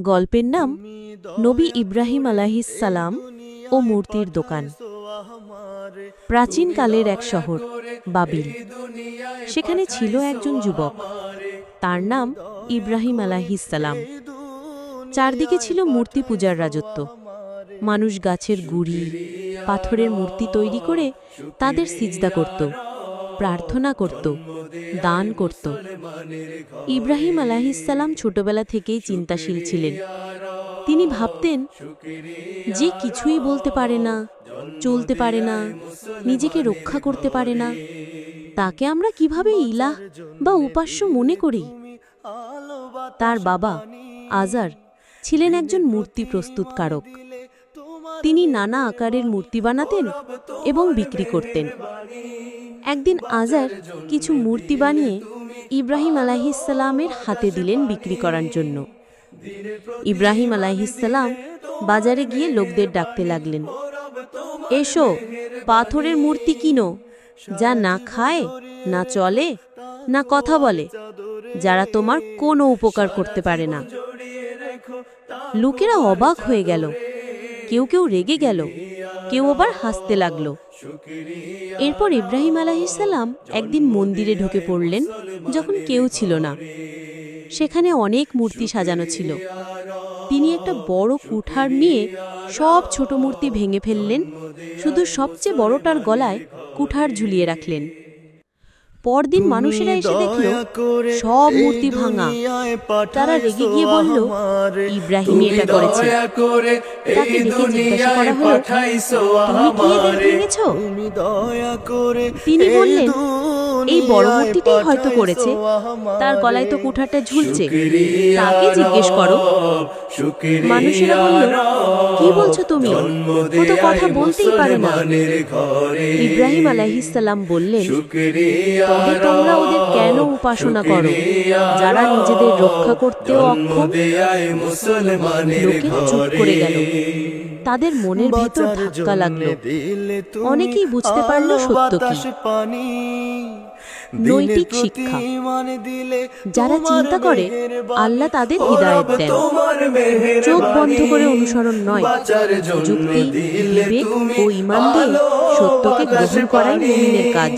গল্পের নাম নবী ইব্রাহিম সালাম ও মূর্তির দোকান। প্রাচীনকালের এক শহর, বাবিল। সেখানে ছিল একজন যুবক। তার নাম ইব্রাহিম সালাম। চারদিকে ছিল মূর্তি পূজার রাজত্ব। মানুষ গাছের গুড়ি, পাথরের মূর্তি তৈরি করে তাদের সিজদা করত। প্রার্থনা করত, দান করত। ইব্রাহিম আলাহিসাল্লাম ছোটবেলা থেকেই চিন্তাশীল ছিলেন। তিনি ভাবতেন, যে কিছুই বলতে পারে না, চলতে পারে না, নিজেকে রক্ষা করতে পারে না, তাকে আমরা কীভাবে ইলাহ বা উপাস্য মনে করি? তার বাবা আজার ছিলেন একজন মূর্তি প্রস্তুতকারক। তিনি নানা আকারের মূর্তি বানাতেন এবং বিক্রি করতেন। একদিন আজার কিছু মূর্তি বানিয়ে ইব্রাহিম আলাহিসাল্লামের হাতে দিলেন বিক্রি করার জন্য। ইব্রাহিম আলাহিসাল্লাম বাজারে গিয়ে লোকদের ডাকতে লাগলেন, এসো, পাথরের মূর্তি কিনো, যা না খায়, না চলে, না কথা বলে, যারা তোমার কোনো উপকার করতে পারে না। লোকেরা অবাক হয়ে গেল, কেউ কেউ রেগে গেল কেউ আবার হাসতে লাগল। এরপর ইব্রাহিম আলাহিসাল্লাম একদিন মন্দিরে ঢুকে পড়লেন, যখন কেউ ছিল না। সেখানে অনেক মূর্তি সাজানো ছিল। তিনি একটা বড় কুঠার নিয়ে সব ছোট মূর্তি ভেঙে ফেললেন, শুধু সবচেয়ে বড়টার গলায় কুঠার ঝুলিয়ে রাখলেন। পরদিন মানুষেরা এসে দেখল সব মূর্তি ভাঙা। তারা রেগে গিয়ে বলল ইব্রাহিম এটা করেছে। তাকে ডেকে জিজ্ঞাসা করা হলো তুমি কি এদের ভেঙেছ তিনি বললেন এই বড় মূর্তিটাই হয়তো করেছে। তার গলায় তো কুঠারটা ঝুলছে। তাকে জিজ্ঞেস করো। মানুষেরা বলল কি বলছো তুমি? ও তো কথা বলতেই পারে না। ইব্রাহিম আলাইহিসসালাম বললেন তবে তোমরা ওদের কেন উপাসনা করো? যারা নিজেদের রক্ষা করতেও অক্ষম লোকেরা চুপ করে গেল। তাদের মনের ভেতর ধাক্কা লাগল। অনেকেই বুঝতে পারল সত্য কি। নৈতিক শিক্ষা। যারা চিন্তা করে আল্লাহ তাদের হৃদায়ত দেন। চোখ বন্ধ করে অনুসরণ নয় যুক্তি বিবেক ও ইমান দিয়ে সত্যকে গ্রহণ করাই মুমিনের কাজ।